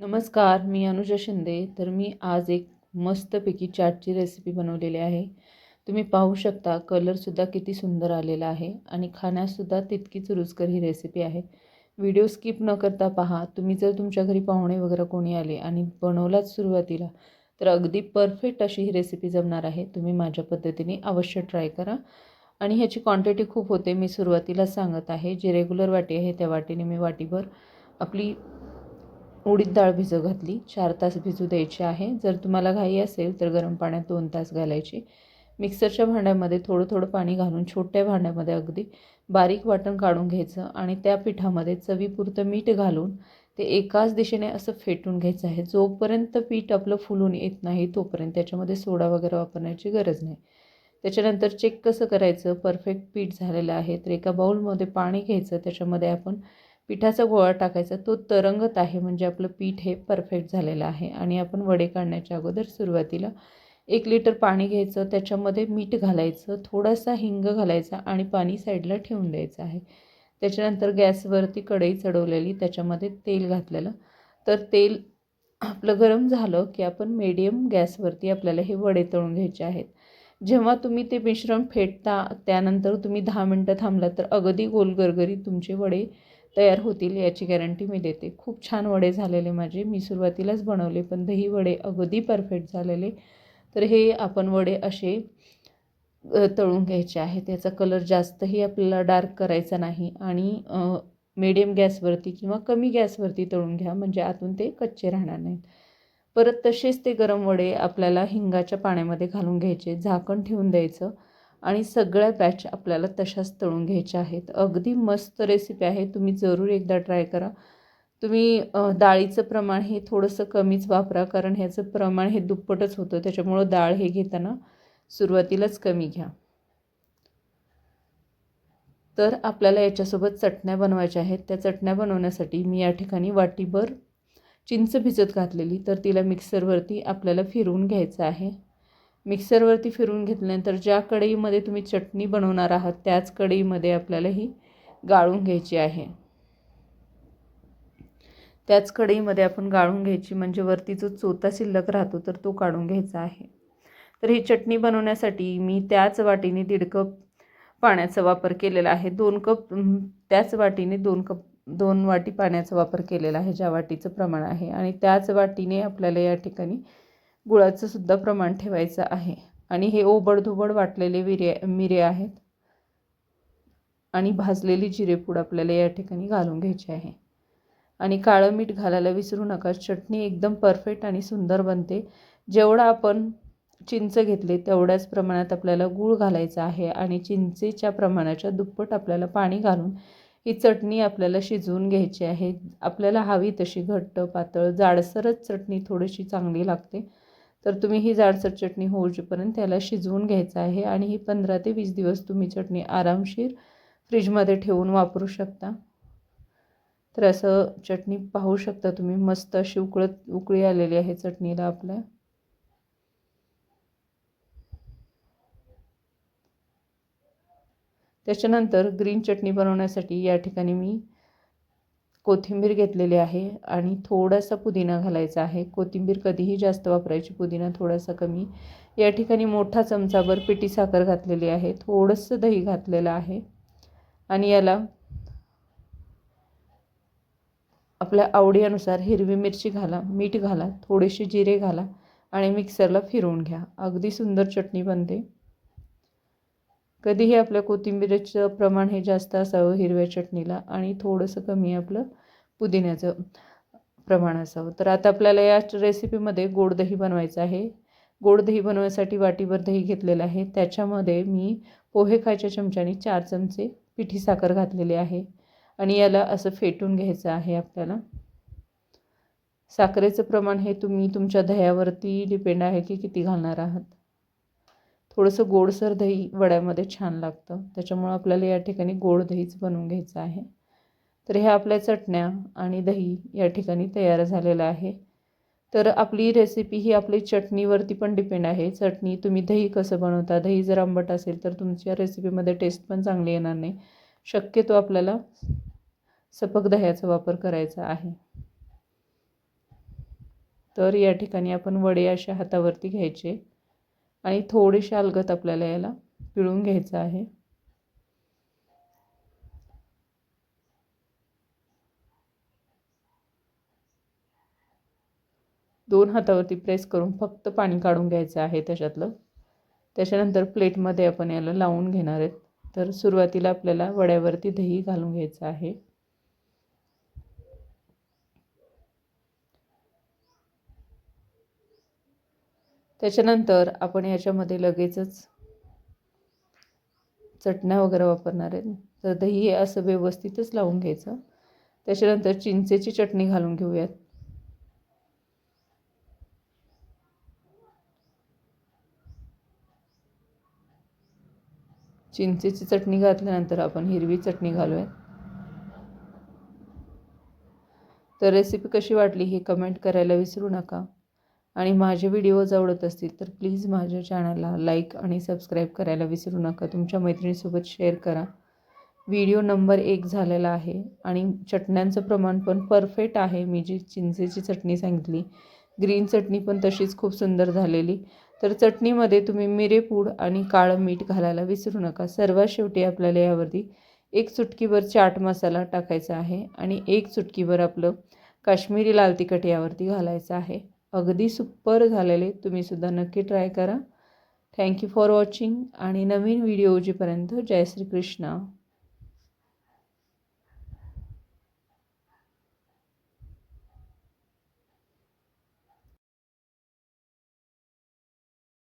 नमस्कार मी अनुजा शिंदे. तर मी आज एक मस्तपैकी चाटची रेसिपी बनवलेली आहे. तुम्ही पाहू शकता कलरसुद्धा किती सुंदर आलेला आहे आणि खाण्यासुद्धा तितकीच रुचकर ही रेसिपी आहे. व्हिडिओ स्किप न करता पहा तुम्ही जर तुमच्या घरी पाहुणे वगैरे कोणी आले आणि बनवलाच सुरुवातीला तर अगदी परफेक्ट अशी ही रेसिपी जमणार आहे. तुम्ही माझ्या पद्धतीने अवश्य ट्राय करा. आणि ह्याची क्वांटिटी खूप होते मी सुरुवातीला सांगत आहे. जी रेग्युलर वाटी आहे त्या वाटीने मी वाटीभर आपली उडीद डाळ भिजव घातली. चार तास भिजू द्यायची आहे. जर तुम्हाला घाई असेल तर गरम पाण्यात दोन तास घालायची. मिक्सरच्या भांड्यामध्ये थोडं थोडं पाणी घालून छोट्या भांड्यामध्ये अगदी बारीक वाटण काढून घ्यायचं आणि त्या पिठामध्ये चवीपुरतं मीठ घालून ते एकाच दिशेने असं फेटून घ्यायचं आहे. जोपर्यंत पीठ आपलं फुलून येत नाही तोपर्यंत त्याच्यामध्ये सोडा वगैरे वापरण्याची गरज नाही. त्याच्यानंतर चेक कसं करायचं? परफेक्ट पीठ झालेलं आहे. तर एका बाऊलमध्ये पाणी घ्यायचं. त्याच्यामध्ये आपण पिठाचा गोळा टाकायचा तो तरंगत आहे. म्हणजे आपलं पीठ हे परफेक्ट झालेलं आहे. आणि आपण वडे काढण्याच्या अगोदर सुरुवातीला एक लिटर पाणी घ्यायचं त्याच्यामध्ये मीठ घालायचं थोडासा हिंग घालायचा आणि पाणी साईडला ठेवून द्यायचं आहे. त्याच्यानंतर गॅसवरती कढई चढवलेली त्याच्यामध्ये तेल घातलेलं. तर तेल आपलं गरम झालं की आपण मीडियम गॅसवरती आपल्याला हे वडे तळून घ्यायचे आहेत. जेव्हा तुम्ही ते मिश्रण फेटता त्यानंतर तुम्ही दहा मिनटं थांबला तर अगदी गोलगरगरी तुमचे वडे तयार होतील याची गॅरंटी मी देते. खूप छान वडे झालेले माझे. मी सुरुवातीलाच बनवले पण दही वडे अगदी परफेक्ट झालेले. तर हे आपण वडे असे तळून घ्यायचे आहे त्याचा कलर जास्तही आपल्याला डार्क करायचा नाही. आणि मिडियम गॅसवरती किंवा कमी गॅसवरती तळून घ्या म्हणजे आतून ते कच्चे राहणार नाहीत. परत तसेच ते गरम वडे आपल्याला हिंगाच्या पाण्यामध्ये घालून घ्यायचे. झाकण ठेवून द्यायचं. आणि सगळ्या बॅच आपल्याला तशाच तळून घ्यायच्या आहेत. अगदी मस्त रेसिपी आहे. तुम्ही जरूर एकदा ट्राय करा. तुम्ही डाळीचं प्रमाण हे थोडंसं कमीच वापरा कारण ह्याचं प्रमाण हे दुप्पटच होतं. त्याच्यामुळं डाळ हे घेताना सुरुवातीलाच कमी घ्या. तर आपल्याला याच्यासोबत चटण्या बनवायच्या आहेत. त्या चटण्या बनवण्यासाठी मी या ठिकाणी वाटीभर चिंच भिजत घातलेली. तर तिला मिक्सरवरती आपल्याला फिरवून घ्यायचं आहे. मिक्सरवरती फिरून घेतल्यानंतर ज्या कढईमध्ये तुम्ही चटणी बनवणार आहात त्याच कढईमध्ये आपल्याला ही गाळून घ्यायची आहे. त्याच कढईमध्ये आपण गाळून घ्यायची म्हणजे वरती जो चोथा शिल्लक राहतो तर तो काढून घ्यायचा आहे. तर ही चटणी बनवण्यासाठी मी त्याच वाटीने दीड कप पाण्याचा वापर केलेला आहे. दोन कप त्याच वाटीने दोन कप दोन वाटी पाण्याचा वापर केलेला आहे ज्या वाटीचं प्रमाण आहे. आणि त्याच वाटीने आपल्याला या ठिकाणी गुळाचं सुद्धा प्रमाण ठेवायचं आहे. आणि हे ओबडधोबड वाटलेले विरे मिरे आहेत. आणि भाजलेली जिरेपूड आपल्याला या ठिकाणी घालून घ्यायची आहे. आणि काळं मीठ घालायला विसरू नका. चटणी एकदम परफेक्ट आणि सुंदर बनते. जेवढा आपण चिंच घेतले तेवढ्याच प्रमाणात आपल्याला गूळ घालायचा आहे. आणि चिंचेच्या प्रमाणाच्या दुप्पट आपल्याला पाणी घालून ही चटणी आपल्याला शिजवून घ्यायची आहे. आपल्याला हवी तशी घट्ट पातळ जाडसरच चटणी थोडीशी चांगली लागते. तर तुम्ही ही जाडसर चटणी होऊपर्यंत त्याला शिजवून घ्यायचं आहे आणि ही पंधरा ते वीस दिवस तुम्ही चटणी आरामशीर फ्रीजमध्ये ठेवून वापरू शकता. तर असं चटणी पाहू शकता तुम्ही. मस्त अशी उकळत उकळी आलेली आहे चटणीला आपल्या. त्याच्यानंतर ग्रीन चटणी बनवण्यासाठी या ठिकाणी मी कोथिंबीर घेतलेली आहे आणि थोडासा पुदिना घालायचा आहे. कोथिंबीर कधीही जास्त वापरायची. पुदिना थोडासा कमी. या ठिकाणी मोठा चमचाभर पिठी साखर घातलेली आहे. थोडंसं दही घातलेलं आहे. आणि याला आपल्या आवडीनुसार हिरवी मिरची घाला मीठ घाला थोडेसे जिरे घाला आणि मिक्सरला फिरवून घ्या. अगदी सुंदर चटणी बनते. कधीही आपल्या कोथिंबीरचं प्रमाण हे जास्त असावं हिरव्या चटणीला आणि थोडंसं कमी आपलं पुदिन्याचं प्रमाण असावं. तर आता आपल्याला या रेसिपीमध्ये गोड दही बनवायचं आहे. गोड दही बनवण्यासाठी वाटीभर दही घेतलेलं आहे. त्याच्यामध्ये मी पोहे खायच्या चमच्याने चार चमचे पिठी साखर घातलेली आहे. आणि याला असं फेटून घ्यायचं आहे आपल्याला. साखरेचं प्रमाण हे तुम्ही तुमच्या दह्यावरती डिपेंड आहे की किती घालणार आहात. थोडंसं गोडसर दही वड्यामध्ये छान लागतं. त्याच्यामुळं आपल्याला या ठिकाणी गोड दहीच बनवून घ्यायचं आहे. तर ह्या आपल्या चटण्या आणि दही या ठिकाणी तयार झालेलं आहे. तर आपली रेसिपी ही आपली चटणीवरती पण डिपेंड आहे. चटणी तुम्ही दही कसं बनवता? दही जर आंबट असेल तर तुमच्या रेसिपीमध्ये टेस्ट पण चांगली येणार नाही. शक्यतो आपल्याला सपक दह्याचा वापर करायचा आहे. तर या ठिकाणी आपण वडे अशा हातावरती घ्यायचे. आणि थोडेसे अलगत आपल्याला याला पिळून घ्यायचं आहे. दोन हातावरती प्रेस करून फक्त पाणी काढून घ्यायचं आहे त्याच्यातलं. त्याच्यानंतर प्लेटमध्ये आपण याला लावून घेणार आहेत. तर सुरुवातीला आपल्याला वड्यावरती दही घालून घ्यायचं आहे. त्याच्यानंतर आपण याच्यामध्ये लगेचच चटण्या वगैरे वापरणार आहेत तर दही हे असं व्यवस्थितच लावून घ्यायचं. त्याच्यानंतर चिंचेची चटणी घालून घेऊयात. चिंचेची चटणी घातल्यानंतर आपण हिरवी चटणी घालूयात. तर रेसिपी कशी वाटली हे कमेंट करायला विसरू नका. आणि माझे व्हिडिओज आवडत असतील तर प्लीज माझ्या चॅनलला लाईक आणि सबस्क्राईब करायला विसरू नका. तुमच्या मैत्रिणीसोबत शेअर करा. व्हिडिओ नंबर एक झालेला आहे आणि चटण्यांचं प्रमाण पण परफेक्ट आहे. मी जी चिंचेची चटणी सांगितली ग्रीन चटणी पण तशीच खूप सुंदर झालेली. तर चटणीमध्ये तुम्ही मिरेपूड आणि काळं मीठ घालायला विसरू नका. सर्वात शेवटी आपल्याला यावरती एक चुटकीभर चाट मसाला टाकायचा आहे आणि एक चुटकीभर आपलं काश्मीरी लाल तिखट यावरती घालायचं आहे. अगदी सुपर झालेले तुम्हीसुद्धा नक्की ट्राय करा. थँक्यू फॉर वॉचिंग आणि नवीन व्हिडिओ उजीपर्यंत जय श्रीकृष्ण.